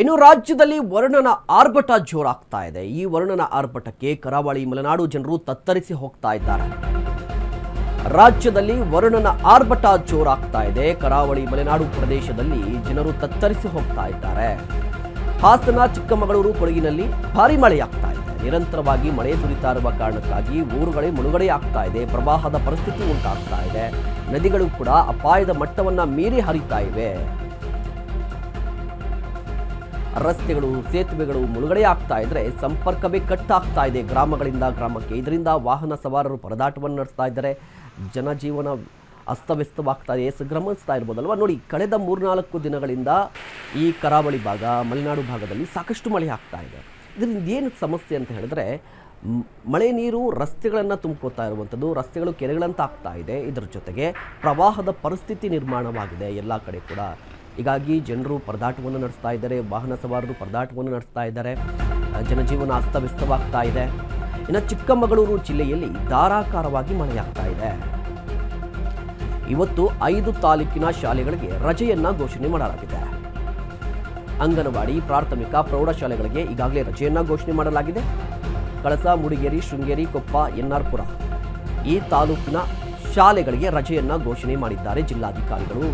ಇನ್ನು ರಾಜ್ಯದಲ್ಲಿ ವರುಣನ ಆರ್ಭಟ ಜೋರಾಗ್ತಾ ಇದೆ. ಈ ವರುಣನ ಆರ್ಭಟಕ್ಕೆ ಕರಾವಳಿ ಮಲೆನಾಡು ಜನರು ತತ್ತರಿಸಿ ಹೋಗ್ತಾ ಇದ್ದಾರೆ. ರಾಜ್ಯದಲ್ಲಿ ವರುಣನ ಆರ್ಭಟ ಜೋರಾಗ್ತಾ ಇದೆ. ಕರಾವಳಿ ಮಲೆನಾಡು ಪ್ರದೇಶದಲ್ಲಿ ಜನರು ತತ್ತರಿಸಿ ಹೋಗ್ತಾ ಇದ್ದಾರೆ. ಹಾಸನ, ಚಿಕ್ಕಮಗಳೂರು ಕೊಡಗಿನಲ್ಲಿ ಭಾರಿ ಮಳೆಯಾಗ್ತಾ ಇದೆ. ನಿರಂತರವಾಗಿ ಮಳೆ ಸುರಿತಾ ಇರುವ ಕಾರಣಕ್ಕಾಗಿ ಊರುಗಳೇ ಮುಳುಗಡೆ ಆಗ್ತಾ ಇದೆ. ಪ್ರವಾಹದ ಪರಿಸ್ಥಿತಿ ಉಂಟಾಗ್ತಾ ಇದೆ. ನದಿಗಳು ಕೂಡ ಅಪಾಯದ ಮಟ್ಟವನ್ನ ಮೀರಿ ಹರಿತಾ ಇವೆ. ರಸ್ತೆಗಳು, ಸೇತುವೆಗಳು ಮುಳುಗಡೆ ಆಗ್ತಾ ಇದ್ರೆ ಸಂಪರ್ಕವೇ ಕಟ್ ಆಗ್ತಾ ಇದೆ. ಗ್ರಾಮಗಳಿಂದ ಗ್ರಾಮಕ್ಕೆ ಇದರಿಂದ ವಾಹನ ಸವಾರರು ಪರದಾಟವನ್ನು ನಡೆಸ್ತಾ ಇದ್ದಾರೆ. ಜನಜೀವನ ಅಸ್ತವ್ಯಸ್ತವಾಗ್ತಾ ಇದೆ. ಸಂಗ್ರಮಿಸ್ತಾ ಇರ್ಬೋದಲ್ವಾ? ನೋಡಿ, ಕಳೆದ ಮೂರ್ನಾಲ್ಕು ದಿನಗಳಿಂದ ಈ ಕರಾವಳಿ ಭಾಗ, ಮಲೆನಾಡು ಭಾಗದಲ್ಲಿ ಸಾಕಷ್ಟು ಮಳೆ ಆಗ್ತಾ ಇದೆ. ಇದರಿಂದ ಏನು ಸಮಸ್ಯೆ ಅಂತ ಹೇಳಿದ್ರೆ ಮಳೆ ನೀರು ರಸ್ತೆಗಳನ್ನು ತುಂಬ್ಕೋತಾ ಇರುವಂಥದ್ದು, ರಸ್ತೆಗಳು ಕೆರೆಗಳಂತ ಆಗ್ತಾ ಇದೆ. ಇದರ ಜೊತೆಗೆ ಪ್ರವಾಹದ ಪರಿಸ್ಥಿತಿ ನಿರ್ಮಾಣವಾಗಿದೆ ಎಲ್ಲ ಕಡೆ ಕೂಡ. ಹೀಗಾಗಿ ಜನರು ಪರದಾಟವನ್ನು ನಡೆಸ್ತಾ ಇದ್ದಾರೆ, ವಾಹನ ಸವಾರರು ಪರದಾಟವನ್ನು ನಡೆಸ್ತಾ ಇದ್ದಾರೆ ಜನಜೀವನ ಅಸ್ತವ್ಯಸ್ತವಾಗ್ತಾ ಇದೆ. ಇನ್ನು ಚಿಕ್ಕಮಗಳೂರು ಜಿಲ್ಲೆಯಲ್ಲಿ ಧಾರಾಕಾರವಾಗಿ ಮಳೆಯಾಗ್ತಾ ಇದೆ. ಇವತ್ತು ಐದು ತಾಲೂಕಿನ ಶಾಲೆಗಳಿಗೆ ರಜೆಯನ್ನ ಘೋಷಣೆ ಮಾಡಲಾಗಿದೆ. ಅಂಗನವಾಡಿ, ಪ್ರಾಥಮಿಕ, ಪ್ರೌಢಶಾಲೆಗಳಿಗೆ ಈಗಾಗಲೇ ರಜೆಯನ್ನ ಘೋಷಣೆ ಮಾಡಲಾಗಿದೆ. ಕಳಸ, ಮುಡಿಗೇರಿ, ಶೃಂಗೇರಿ, ಕೊಪ್ಪ, ಎನ್ಆರ್ಪುರ ಈ ತಾಲೂಕಿನ ಶಾಲೆಗಳಿಗೆ ರಜೆಯನ್ನ ಘೋಷಣೆ ಮಾಡಿದ್ದಾರೆ ಜಿಲ್ಲಾಧಿಕಾರಿಗಳು.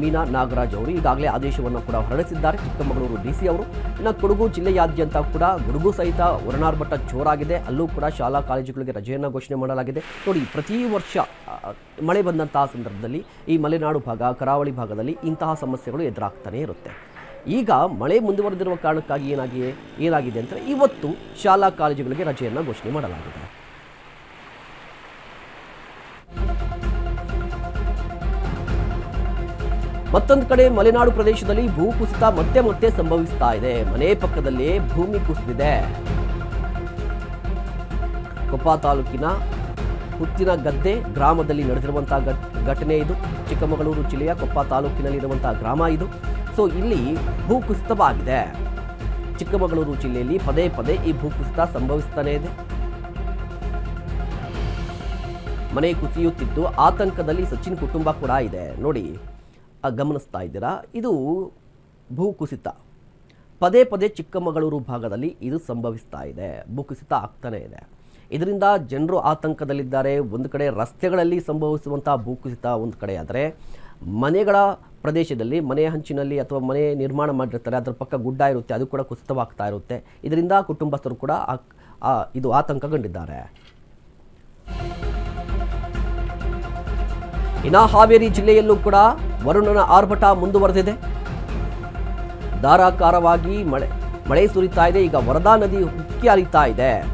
ಮೀನಾ ನಾಗರಾಜ್ ಅವರು ಈಗಾಗಲೇ ಆದೇಶವನ್ನು ಕೂಡ ಹೊರಡಿಸಿದ್ದಾರೆ. ಚಿಕ್ಕಮಗಳೂರು ಡಿಸಿ ಅವರು. ಇನ್ನು ಕೊಡಗು ಜಿಲ್ಲೆಯಾದ್ಯಂತ ಕೂಡ ಗುಡುಗು ಸಹಿತ ಒರಣಾರ್ಭಟ ಜೋರಾಗಿದೆ. ಅಲ್ಲೂ ಕೂಡ ಶಾಲಾ ಕಾಲೇಜುಗಳಿಗೆ ರಜೆಯನ್ನು ಘೋಷಣೆ ಮಾಡಲಾಗಿದೆ. ನೋಡಿ, ಪ್ರತಿ ವರ್ಷ ಮಳೆ ಬಂದಂತಹ ಸಂದರ್ಭದಲ್ಲಿ ಈ ಮಲೆನಾಡು ಭಾಗ, ಕರಾವಳಿ ಭಾಗದಲ್ಲಿ ಇಂತಹ ಸಮಸ್ಯೆಗಳು ಎದುರಾಗ್ತಾನೆ ಇರುತ್ತೆ. ಈಗ ಮಳೆ ಮುಂದುವರೆದಿರುವ ಕಾರಣಕ್ಕಾಗಿ ಏನಾಗಿದೆ ಏನಾಗಿದೆ ಅಂದರೆ ಇವತ್ತು ಶಾಲಾ ಕಾಲೇಜುಗಳಿಗೆ ರಜೆಯನ್ನು ಘೋಷಣೆ ಮಾಡಲಾಗಿದೆ. ಮತ್ತೊಂದು ಕಡೆ ಮಲೆನಾಡು ಪ್ರದೇಶದಲ್ಲಿ ಭೂಕುಸಿತ ಮತ್ತೆ ಮತ್ತೆ ಸಂಭವಿಸ್ತಾ ಇದೆ. ಮನೆ ಪಕ್ಕದಲ್ಲೇ ಭೂಮಿ ಕುಸಿದಿದೆ. ಕೊಪ್ಪ ತಾಲೂಕಿನ ಹುತ್ತಿನ ಗದ್ದೆ ಗ್ರಾಮದಲ್ಲಿ ನಡೆದಿರುವಂತಹ ಘಟನೆ ಇದು. ಚಿಕ್ಕಮಗಳೂರು ಜಿಲ್ಲೆಯ ಕೊಪ್ಪ ತಾಲೂಕಿನಲ್ಲಿರುವಂತಹ ಗ್ರಾಮ ಇದು. ಸೊ, ಇಲ್ಲಿ ಭೂಕುಸಿತವಾಗಿದೆ ಚಿಕ್ಕಮಗಳೂರು ಜಿಲ್ಲೆಯಲ್ಲಿ ಪದೇ ಪದೇ ಈ ಭೂಕುಸಿತ ಸಂಭವಿಸ್ತಾನೆ ಇದೆ. ಮನೆ ಕುಸಿಯುತ್ತಿದ್ದು ಆತಂಕದಲ್ಲಿ ಸಚಿನ್ ಕುಟುಂಬ ಕೂಡ ಇದೆ. ನೋಡಿ ಗಮನಿಸ್ತಾ ಇದ್ದೀರಾ? ಇದು ಭೂಕುಸಿತ. ಪದೇ ಪದೇ ಚಿಕ್ಕಮಗಳೂರು ಭಾಗದಲ್ಲಿ ಇದು ಸಂಭವಿಸ್ತಾ ಇದೆ. ಭೂಕುಸಿತ ಆಗ್ತಾನೆ ಇದೆ. ಇದರಿಂದ ಜನರು ಆತಂಕದಲ್ಲಿದ್ದಾರೆ. ಒಂದು ಕಡೆ ರಸ್ತೆಗಳಲ್ಲಿ ಸಂಭವಿಸುವಂಥ ಭೂಕುಸಿತ, ಒಂದು ಕಡೆ ಆದರೆ ಮನೆಗಳ ಪ್ರದೇಶದಲ್ಲಿ, ಮನೆ ಹಂಚಿನಲ್ಲಿ ಅಥವಾ ಮನೆ ನಿರ್ಮಾಣ ಮಾಡಿರ್ತಾರೆ. ಅದರ ಪಕ್ಕ ಗುಡ್ಡ ಇರುತ್ತೆ, ಅದು ಕೂಡ ಕುಸಿತವಾಗ್ತಾ ಇರುತ್ತೆ. ಇದರಿಂದ ಕುಟುಂಬಸ್ಥರು ಕೂಡ ಇದು ಆತಂಕಗೊಂಡಿದ್ದಾರೆ. ಇನ್ನು ಹಾವೇರಿ ಜಿಲ್ಲೆಯಲ್ಲೂ ಕೂಡ ವರುಣನ ಆರ್ಭಟ ಮುಂದುವರೆದಿದೆ. ಧಾರಾಕಾರವಾಗಿ ಮಳೆ ಮಳೆ ಸುರಿತಾ ಇದೆ. ಈಗ ವರದಾ ನದಿ ಉಕ್ಕಿ ಹರಿತಾ ಇದೆ.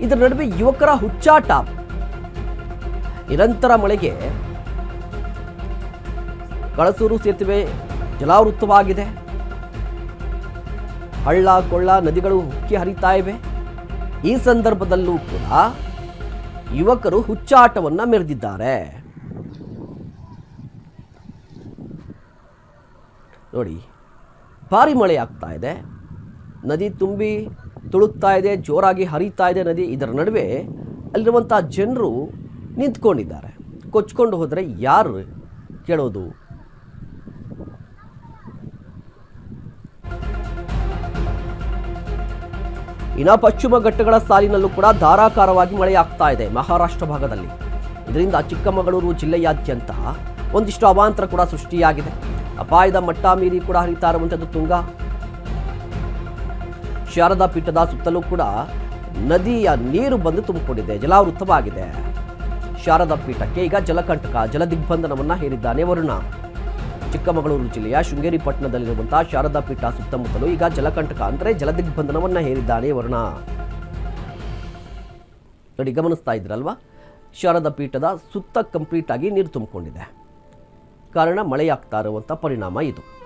ಇದರ ನಡುವೆ ಯುವಕರ ಹುಚ್ಚಾಟ. ನಿರಂತರ ಮಳೆಗೆ ಕಳಸೂರು ಸೇತುವೆ ಜಲಾವೃತವಾಗಿದೆ. ಹಳ್ಳ, ಕೊಳ್ಳ ನದಿಗಳು ಉಕ್ಕಿ ಹರಿತಾ ಇವೆ. ಈ ಸಂದರ್ಭದಲ್ಲೂ ಕೂಡ ಯುವಕರು ಹುಚ್ಚಾಟವನ್ನು ಮೆರೆದಿದ್ದಾರೆ. ನೋಡಿ, ಭಾರಿ ಮಳೆ ಆಗ್ತಾ ಇದೆ. ನದಿ ತುಂಬಿ ತುಳುಕ್ತಾ ಇದೆ, ಜೋರಾಗಿ ಹರಿತಾ ಇದೆ ನದಿ. ಇದರ ನಡುವೆ ಅಲ್ಲಿರುವಂಥ ಜನರು ನಿಂತ್ಕೊಂಡಿದ್ದಾರೆ. ಕೊಚ್ಕೊಂಡು ಹೋದರೆ ಯಾರು ಕೇಳೋದು? ಇನ್ನು ಪಶ್ಚಿಮ ಘಟ್ಟಗಳ ಸಾಲಿನಲ್ಲೂ ಕೂಡ ಧಾರಾಕಾರವಾಗಿ ಮಳೆಯಾಗ್ತಾ ಇದೆ ಮಹಾರಾಷ್ಟ್ರ ಭಾಗದಲ್ಲಿ. ಇದರಿಂದ ಚಿಕ್ಕಮಗಳೂರು ಜಿಲ್ಲೆಯಾದ್ಯಂತ ಒಂದಿಷ್ಟು ಅವಾಂತರ ಕೂಡ ಸೃಷ್ಟಿಯಾಗಿದೆ. ಅಪಾಯದ ಮಟ್ಟ ಮೀರಿ ಕೂಡ ಹರಿತಾ ಇರುವಂಥದ್ದು ತುಂಗ. ಶಾರದಾ ಪೀಠದ ಸುತ್ತಲೂ ಕೂಡ ನದಿಯ ನೀರು ಬಂದು ತುಂಬಿಕೊಂಡಿದೆ ಜಲಾವೃತವಾಗಿದೆ ಶಾರದಾ ಪೀಠಕ್ಕೆ ಈಗ ಜಲಕಂಟಕ, ಜಲದಿಗ್ಬಂಧನವನ್ನು ಹೇರಿದ್ದಾನೆ ವರುಣ. ಚಿಕ್ಕಮಗಳೂರು ಜಿಲ್ಲೆಯ ಶೃಂಗೇರಿ ಪಟ್ಟಣದಲ್ಲಿರುವಂತಹ ಶಾರದಾ ಪೀಠ ಸುತ್ತಮುತ್ತಲೂ ಈಗ ಜಲಕಂಟಕ ಅಂದರೆ ಜಲದಿಗ್ಬಂಧನವನ್ನು ಹೇರಿದ್ದಾನೆ ವರುಣ. ನೋಡಿ ಗಮನಿಸ್ತಾ ಇದ್ರಲ್ವಾ? ಶಾರದಾ ಪೀಠದ ಸುತ್ತ ಕಂಪ್ಲೀಟ್ ಆಗಿ ನೀರು ತುಂಬಿಕೊಂಡಿದೆ. ಕಾರಣ ಮಳೆಯಾಗ್ತಾ ಇರುವಂಥ ಪರಿಣಾಮ ಇದು.